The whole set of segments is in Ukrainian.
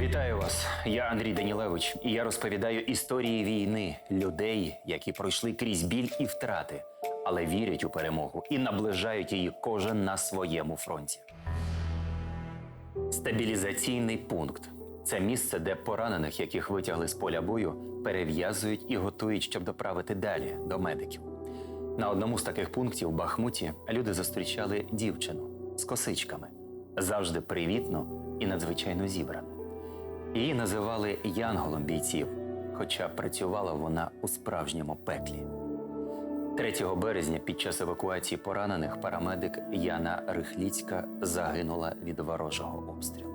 Вітаю вас! Я Андрій Данілевич, і я розповідаю історії війни людей, які пройшли крізь біль і втрати, але вірять у перемогу і наближають її кожен на своєму фронті. Стабілізаційний пункт це місце, де поранених, яких витягли з поля бою, перев'язують і готують, щоб доправити далі до медиків. На одному з таких пунктів у Бахмуті люди зустрічали дівчину з косичками, завжди привітну і надзвичайно зібрану. Її називали янголом бійців, хоча працювала вона у справжньому пеклі. 3 березня під час евакуації поранених парамедик Яна Рихліцька загинула від ворожого обстрілу.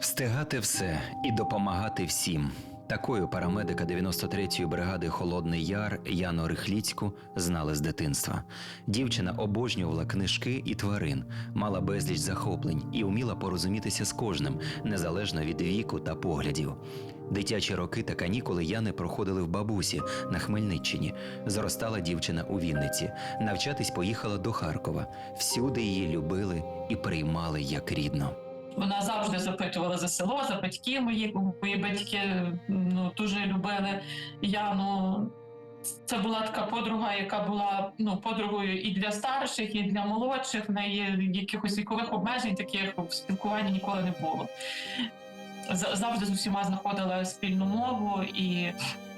Встигати все і допомагати всім. Такою парамедика 93-ї бригади Холодний Яр Яну Рихліцьку знали з дитинства. Дівчина обожнювала книжки і тварин, мала безліч захоплень і вміла порозумітися з кожним, незалежно від віку та поглядів. Дитячі роки та канікули Яни проходили в бабусі на Хмельниччині. Зростала дівчина у Вінниці. Навчатись поїхала до Харкова. Всюди її любили і приймали як рідну. Вона завжди запитувала за село, за батьків моїх. Мої батьки ну, дуже любили Яну. Це була така подруга, яка була ну, подругою і для старших, і для молодших. В неї якихось вікових обмежень, таких в спілкуванні ніколи не було. Завжди з усіма знаходила спільну мову, і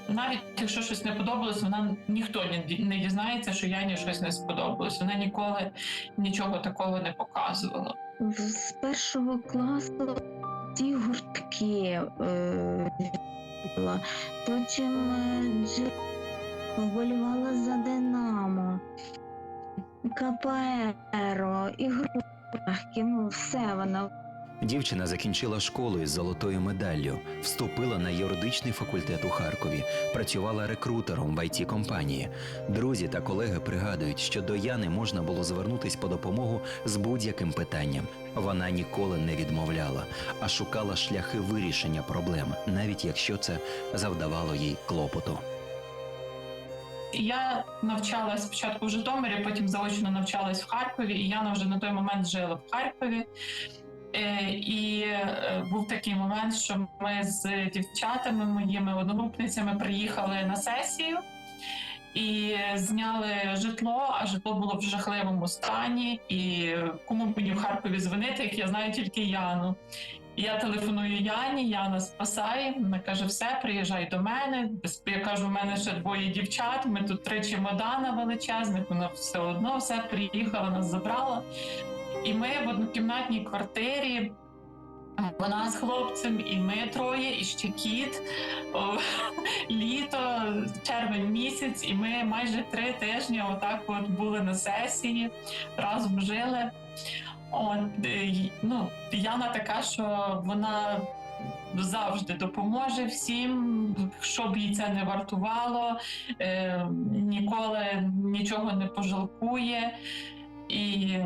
навіть якщо щось не подобалось, вона ніхто не дізнається, що Яні щось не сподобалось. Вона ніколи нічого такого не показувала. З першого класу ті гуртки е. Потім е, вболівала за Динамо, КПРО, ігрушки, ну все вона. Дівчина закінчила школу із золотою медаллю, вступила на юридичний факультет у Харкові, працювала рекрутером в it компанії. Друзі та колеги пригадують, що до Яни можна було звернутись по допомогу з будь-яким питанням. Вона ніколи не відмовляла, а шукала шляхи вирішення проблем, навіть якщо це завдавало їй клопоту. Я навчалась спочатку в Житомирі, потім заочно навчалась в Харкові, і Яна вже на той момент жила в Харкові. Е, І е, був такий момент, що ми з дівчатами, моїми одногрупницями, приїхали на сесію і зняли житло, а житло було в жахливому стані. І кому мені в Харкові дзвонити, як я знаю тільки Яну. Я телефоную Яні, Яна спасає. Вона каже: все, приїжджай до мене. Я кажу, у мене ще двоє дівчат. Ми тут три чемодана величезних. Вона все одно все приїхала, нас забрала. І ми в однокімнатній квартирі. Вона з хлопцем, і ми троє, і ще кіт. О, літо, червень місяць, і ми майже три тижні отак от були на сесії, разом жили. От, е, ну, Яна така, що вона завжди допоможе всім, що б їй це не вартувало, е, ніколи нічого не пожалкує. І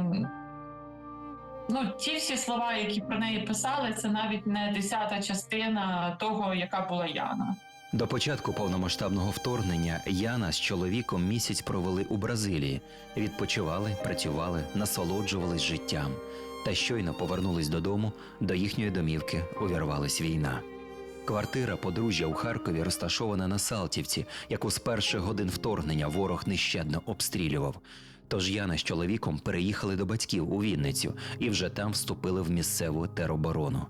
ну, ті всі слова, які про неї писали, це навіть не десята частина того, яка була Яна. До початку повномасштабного вторгнення Яна з чоловіком місяць провели у Бразилії, відпочивали, працювали, насолоджувались життям. Та щойно повернулись додому, до їхньої домівки увірвалась війна. Квартира подружжя у Харкові розташована на Салтівці, яку з перших годин вторгнення ворог нещадно обстрілював. Тож Яна з чоловіком переїхали до батьків у Вінницю і вже там вступили в місцеву тероборону.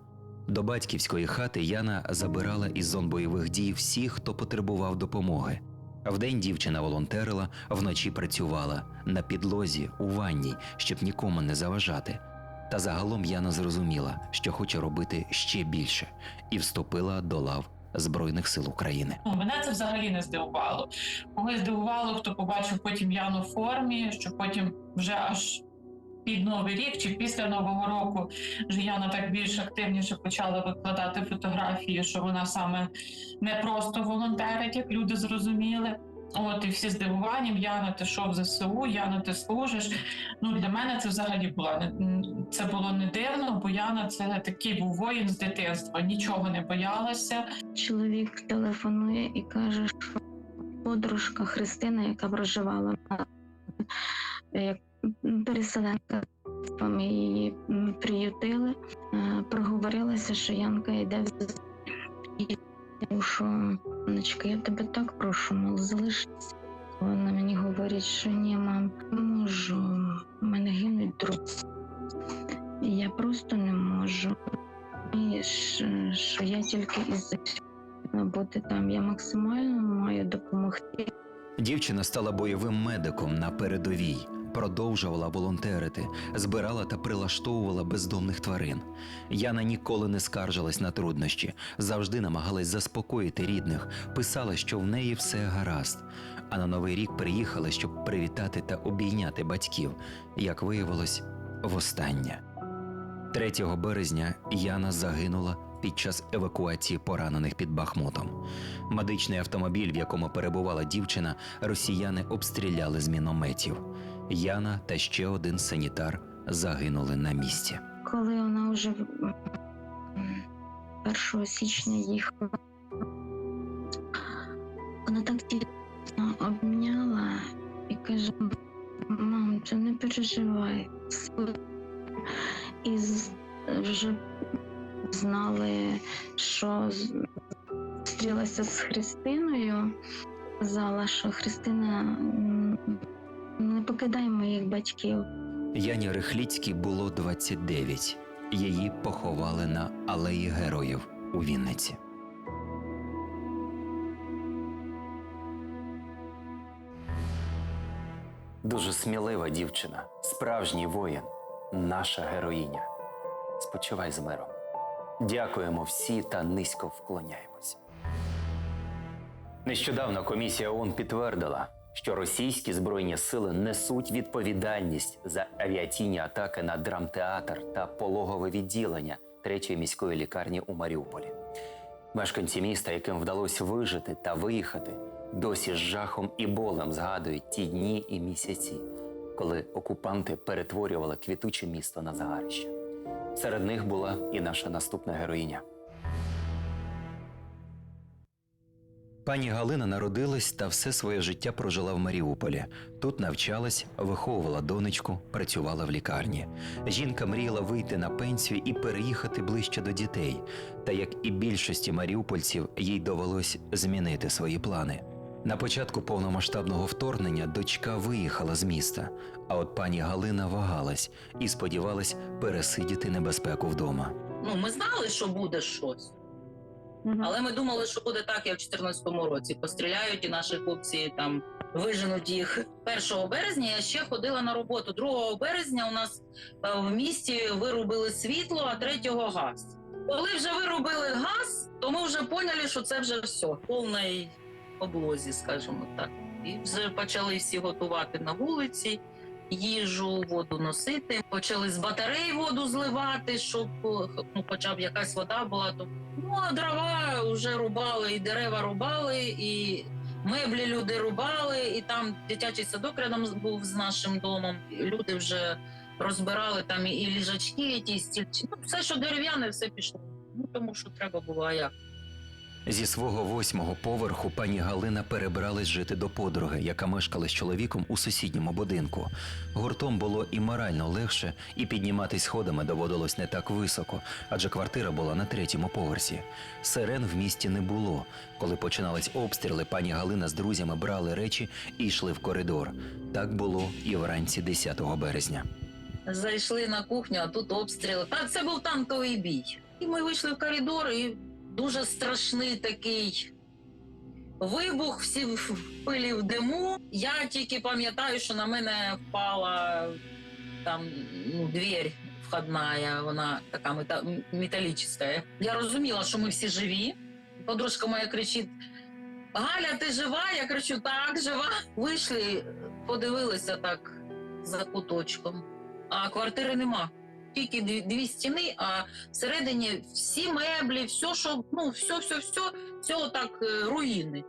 До батьківської хати Яна забирала із зон бойових дій всіх, хто потребував допомоги. Вдень дівчина волонтерила, вночі працювала на підлозі, у ванній, щоб нікому не заважати. Та загалом Яна зрозуміла, що хоче робити ще більше, і вступила до лав Збройних сил України. Ну, мене це взагалі не здивувало. Коли здивувало, хто побачив потім Яну в формі, що потім вже аж під Новий рік чи після Нового року вже Яна так більш активніше почала викладати фотографії, що вона саме не просто волонтерить, як люди зрозуміли. От і всі здивуванням, Яна, ти що в ЗСУ, Яна, ти служиш. Ну для мене це взагалі була не це було не дивно, бо Яна це такий був воїн з дитинства, нічого не боялася. Чоловік телефонує і каже, що подружка Христина, яка проживала на як переселенка її приютили. Е, Проговорилася, що Янка йде в і тому що «Сонечко, я тебе так прошу, мол, залишиться. Вона мені говорить, що ні, мам, не можу, в мене гинуть друзі. Я просто не можу. І що, я тільки із бути там. Я максимально маю допомогти. Дівчина стала бойовим медиком на передовій, продовжувала волонтерити, збирала та прилаштовувала бездомних тварин. Яна ніколи не скаржилась на труднощі, завжди намагалась заспокоїти рідних, писала, що в неї все гаразд. А на новий рік приїхала, щоб привітати та обійняти батьків, як виявилось, востаннє. 3 березня Яна загинула під час евакуації поранених під Бахмутом. Медичний автомобіль, в якому перебувала дівчина, росіяни обстріляли з мінометів. Яна та ще один санітар загинули на місці. Коли вона вже 1 січня їхала, вона так тісно обняла і каже: мам, ти не переживай. І вже знали, що зустрілася з Христиною. Сказала, що Христина покидай моїх батьків. Яні Рихліцькій було 29. Її поховали на алеї героїв у Вінниці. Дуже смілива дівчина, справжній воїн, наша героїня. Спочивай з миром. Дякуємо всі та низько вклоняємось. Нещодавно комісія ООН підтвердила, що російські збройні сили несуть відповідальність за авіаційні атаки на драмтеатр та пологове відділення третьої міської лікарні у Маріуполі. Мешканці міста, яким вдалося вижити та виїхати, досі з жахом і болем згадують ті дні і місяці, коли окупанти перетворювали квітуче місто на згарище. Серед них була і наша наступна героїня. Пані Галина народилась та все своє життя прожила в Маріуполі. Тут навчалась, виховувала донечку, працювала в лікарні. Жінка мріяла вийти на пенсію і переїхати ближче до дітей. Та як і більшості маріупольців, їй довелось змінити свої плани. На початку повномасштабного вторгнення дочка виїхала з міста, а от пані Галина вагалась і сподівалась пересидіти небезпеку вдома. Ну, ми знали, що буде щось, але ми думали, що буде так, як в 2014 році. Постріляють і наші хлопці там виженуть їх. 1 березня я ще ходила на роботу. 2 березня у нас е, в місті вирубили світло, а 3 газ. Коли вже вирубили газ, то ми вже поняли, що це вже все, повній облозі, скажімо так. І вже почали всі готувати на вулиці. Їжу, воду носити, почали з батарей воду зливати, щоб ну, хоча б якась вода була. То ну а дрова вже рубали, і дерева рубали, і меблі люди рубали, і там дитячий садок рядом був з нашим домом. І люди вже розбирали там і ліжачки, і ті стільці. Ну, все, що дерев'яне, все пішло. Ну тому що треба було, а як. Зі свого восьмого поверху пані Галина перебралась жити до подруги, яка мешкала з чоловіком у сусідньому будинку. Гуртом було і морально легше, і підніматись сходами доводилось не так високо, адже квартира була на третьому поверсі. Сирен в місті не було. Коли починались обстріли, пані Галина з друзями брали речі і йшли в коридор. Так було і вранці 10 березня. Зайшли на кухню, а тут обстріли. Та це був танковий бій. І ми вийшли в коридор, і дуже страшний такий вибух, всі в пилі в диму. Я тільки пам'ятаю, що на мене впала там ну, двір входна, вона така мета, металічна. Я розуміла, що ми всі живі. Подружка моя кричить: Галя, ти жива? Я кричу, так, жива. Вийшли, подивилися так за куточком а квартири нема. Тільки дві, дві стіни, а всередині всі меблі, все, що ну, все, все, все, все отак е, руїни.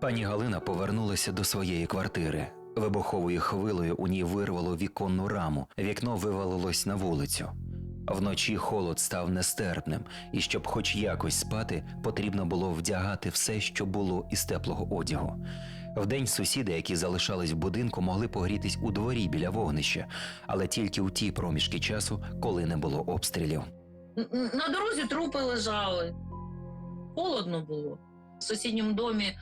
Пані Галина повернулася до своєї квартири. Вибуховою хвилею у ній вирвало віконну раму, вікно вивалилось на вулицю. Вночі холод став нестерпним, і щоб хоч якось спати, потрібно було вдягати все, що було із теплого одягу. Вдень сусіди, які залишались в будинку, могли погрітись у дворі біля вогнища, але тільки у ті проміжки часу, коли не було обстрілів. На дорозі трупи лежали. Холодно було. В сусідньому домі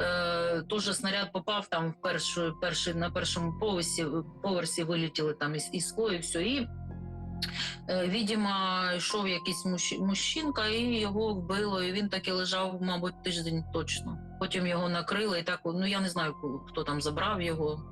е, теж снаряд попав там в першу, перший, на першому поверсі, поверсі вилетіли там і, і скло, і все. І, е, видимо, йшов якийсь мужчинка і його вбило. І він так і лежав, мабуть, тиждень точно. Потім його накрили, і так, ну я не знаю, хто там забрав його.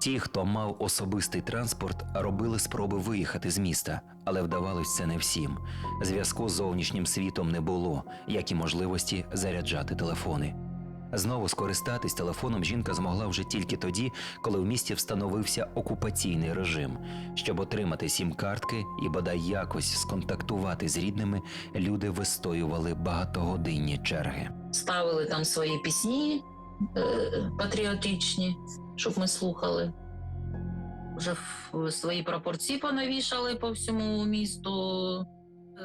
Ті, хто мав особистий транспорт, робили спроби виїхати з міста, але вдавалось це не всім. Зв'язку з зовнішнім світом не було, як і можливості заряджати телефони. Знову скористатись телефоном жінка змогла вже тільки тоді, коли в місті встановився окупаційний режим. Щоб отримати сім-картки і бодай якось сконтактувати з рідними, люди вистоювали багатогодинні черги. ставили там свої пісні е, патріотичні, щоб ми слухали. Вже в- свої прапорці понавішали по всьому місту.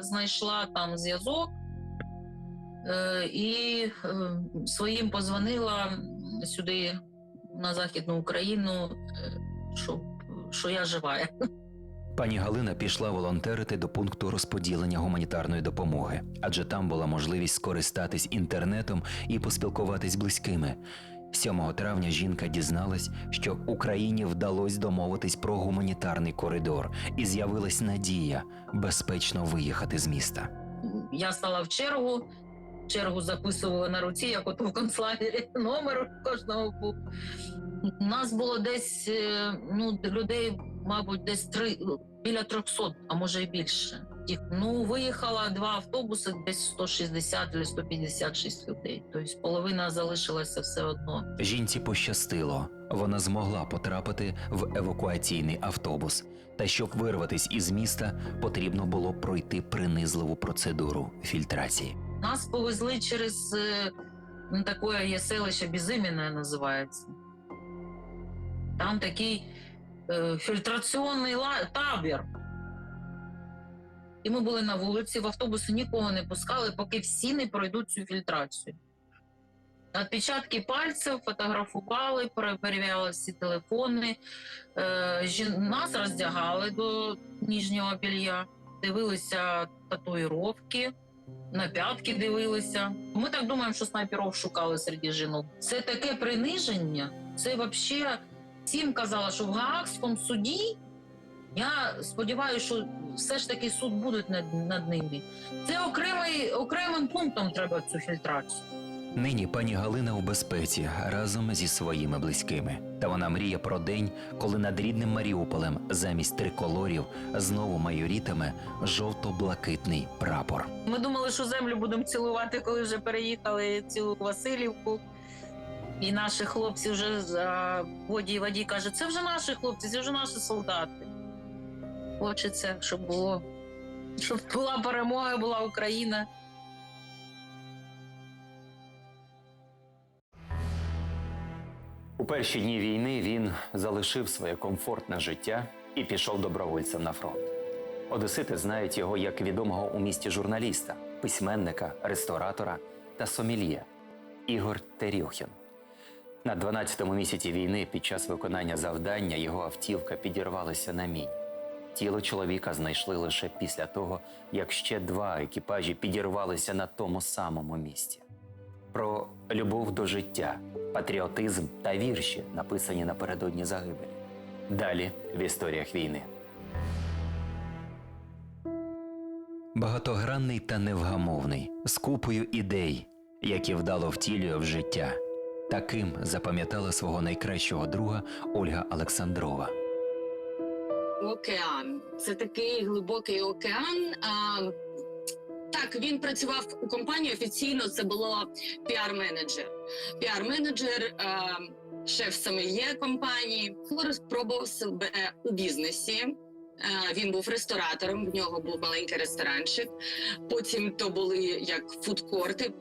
Знайшла там зв'язок і е, своїм позвонила сюди, на Західну Україну, е, щоб, що я жива. Пані Галина пішла волонтерити до пункту розподілення гуманітарної допомоги, адже там була можливість скористатись інтернетом і поспілкуватись з близькими. 7 травня жінка дізналась, що Україні вдалося домовитись про гуманітарний коридор, і з'явилась надія безпечно виїхати з міста. Я стала в чергу. Чергу записували на руці, як ото в концлагері. Номер кожного був. Нас було десь е, ну, людей, мабуть, десь три біля 300, а може і більше. Ну, виїхало два автобуси, десь 160 чи 156 людей. Тобто половина залишилася все одно. Жінці пощастило, вона змогла потрапити в евакуаційний автобус. Та щоб вирватись із міста, потрібно було пройти принизливу процедуру фільтрації. Нас повезли через е, ну, таке є селище Безименне називається. Там такий е, фільтраційний табір. І ми були на вулиці, в автобуси нікого не пускали, поки всі не пройдуть цю фільтрацію. Отпечатки пальців фотографували, перевіряли всі телефони. Е, нас роздягали до ніжнього белья, дивилися татуїровки на п'ятки дивилися. Ми так думаємо, що снайперів шукали серед жінок. Це таке приниження. Це взагалі всім казала, що в Гаагському суді. Я сподіваюся, що все ж таки суд буде над, над ними. Це окремий, окремим пунктом треба цю фільтрацію. Нині пані Галина у безпеці разом зі своїми близькими. Та вона мріє про день, коли над рідним Маріуполем замість триколорів знову майорітиме жовто-блакитний прапор. Ми думали, що землю будемо цілувати, коли вже переїхали цю Васильівку. І наші хлопці вже за воді воді каже, це вже наші хлопці, це вже наші солдати. Хочеться, щоб було, щоб була перемога, була Україна. У перші дні війни він залишив своє комфортне життя і пішов добровольцем на фронт. Одесити знають його як відомого у місті журналіста, письменника, ресторатора та сомельє Ігор Терюхін. На 12-му місяці війни під час виконання завдання його автівка підірвалася на міні. Тіло чоловіка знайшли лише після того, як ще два екіпажі підірвалися на тому самому місці. Про любов до життя, патріотизм та вірші, написані напередодні загибелі. Далі в історіях війни. Багатогранний та невгамовний, з купою ідей, які вдало втілює в життя. Таким запам'ятала свого найкращого друга Ольга Олександрова. Океан. Це такий глибокий океан. А, так, він працював у компанії офіційно. Це було піар-менеджер. Піар-менеджер, а, шеф сомельє компанії. Спробував себе у бізнесі. А, Він був ресторатором, в нього був маленький ресторанчик. Потім то були як фудкорти.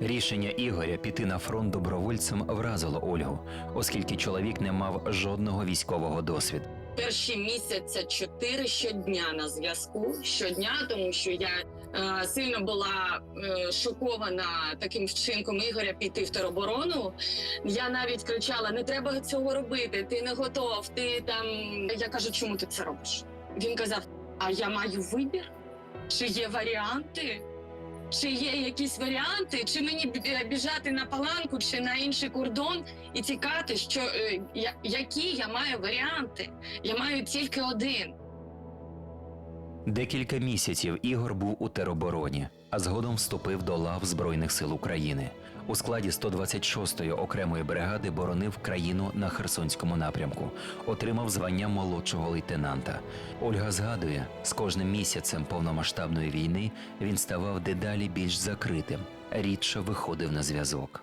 Рішення Ігоря піти на фронт добровольцем вразило Ольгу, оскільки чоловік не мав жодного військового досвіду. Перші місяця чотири щодня на зв'язку щодня, тому що я е, сильно була е, шокована таким вчинком Ігоря піти в тероборону. Я навіть кричала: не треба цього робити, ти не готов. Ти там. Я кажу, чому ти це робиш? Він казав: А я маю вибір? Чи є варіанти? Чи є якісь варіанти, чи мені е, біжати на паланку, чи на інший кордон і тікати? Що е, які я маю варіанти? Я маю тільки один. Декілька місяців Ігор був у теробороні, а згодом вступив до лав Збройних сил України. У складі 126-ї окремої бригади боронив країну на Херсонському напрямку, отримав звання молодшого лейтенанта. Ольга згадує, з кожним місяцем повномасштабної війни він ставав дедалі більш закритим, рідше виходив на зв'язок.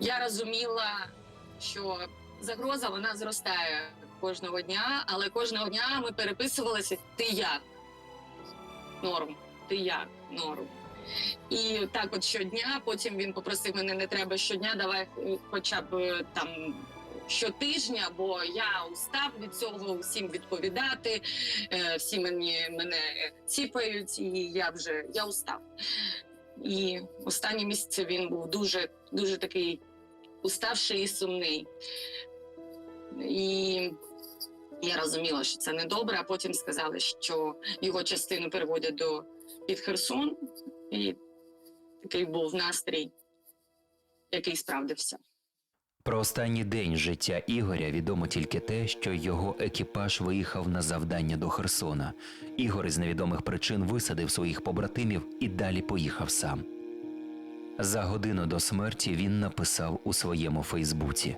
Я розуміла, що загроза вона зростає кожного дня, але кожного дня ми переписувалися ти як норм, ти як норм. І так, от щодня, потім він попросив мене не треба щодня, давай е, хоча б е, там щотижня, бо я устав від цього всім відповідати. е, Всі мені мене ціпають, і я вже я устав. І останні місяці він був дуже, дуже такий уставший і сумний. І я розуміла, що це недобре, а потім сказали, що його частину переводять до під Херсон, і такий був настрій, який справдився. Про останній день життя Ігоря відомо тільки те, що його екіпаж виїхав на завдання до Херсона. Ігор із невідомих причин висадив своїх побратимів і далі поїхав сам. За годину до смерті він написав у своєму Фейсбуці.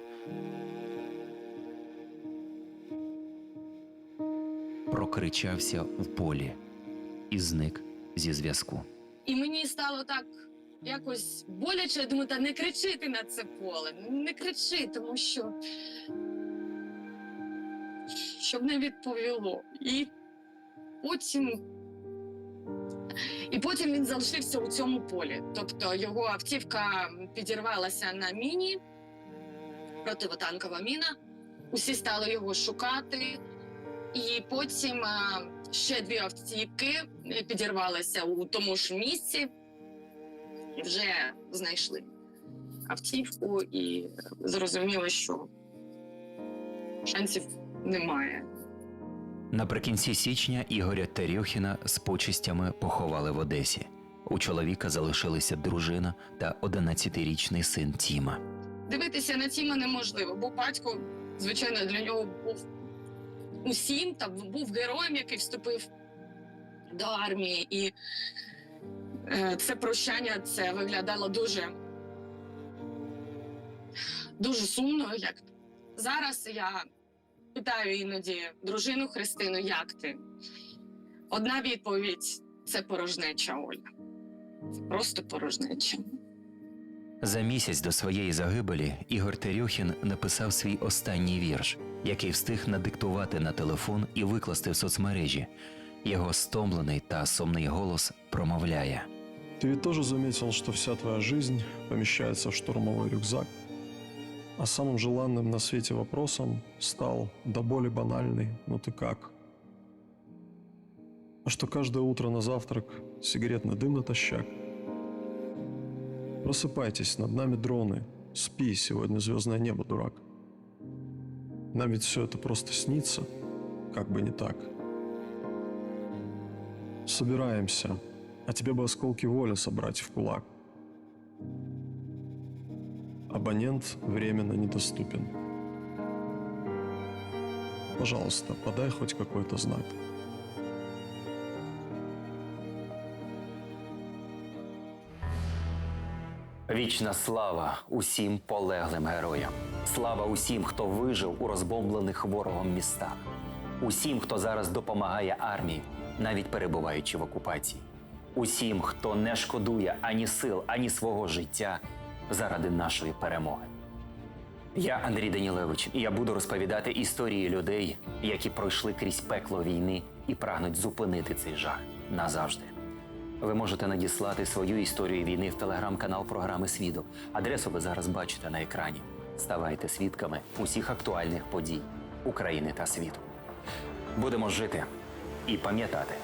Прокричався в полі і зник зі зв'язку. І мені стало так якось боляче. Я думаю, та не кричи ти на це поле, не кричи, тому що щоб не відповіло. І потім, і потім він залишився у цьому полі. Тобто його автівка підірвалася на міні, противотанкова міна. Усі стали його шукати. І потім ще дві автівки е, підірвалися у тому ж місці вже знайшли автівку і зрозуміли, що шансів немає. Наприкінці січня Ігоря Терьохіна з почистями поховали в Одесі. У чоловіка залишилися дружина та 11-річний син Тіма. Дивитися на Тіма неможливо, бо батько, звичайно, для нього був усім та був героєм, який вступив до армії. І е, це прощання це виглядало дуже, дуже сумно. Як зараз я питаю іноді дружину Христину, як ти? Одна відповідь це порожнеча Оля. Просто порожнеча. За місяць до своєї загибелі Ігор Терьохін написав свій останній вірш, який встиг надиктувати на телефон і викласти в соцмережі. Його стомлений та сумний голос промовляє. Ты ведь тоже заметил, что вся твоя жизнь помещается в штурмовой рюкзак, а самым желанным на свете вопросом стал до боли банальный «ну ты как?». А что каждое утро на завтрак сигаретный дым натощак? Просыпайтесь, над нами дроны, спи, сегодня звездное небо, дурак. Нам ведь все это просто снится, как бы не так. Собираемся, а тебе бы осколки воли собрать в кулак. Абонент временно недоступен. Пожалуйста, подай хоть какой-то знак. Вічна слава усім полеглим героям. Слава усім, хто вижив у розбомблених ворогом містах, усім, хто зараз допомагає армії, навіть перебуваючи в окупації, усім, хто не шкодує ані сил, ані свого життя заради нашої перемоги. Я Андрій Данілевич, і я буду розповідати історії людей, які пройшли крізь пекло війни і прагнуть зупинити цей жах назавжди. Ви можете надіслати свою історію війни в телеграм-канал програми Свідок. Адресу ви зараз бачите на екрані. Ставайте свідками усіх актуальних подій України та світу. Будемо жити і пам'ятати.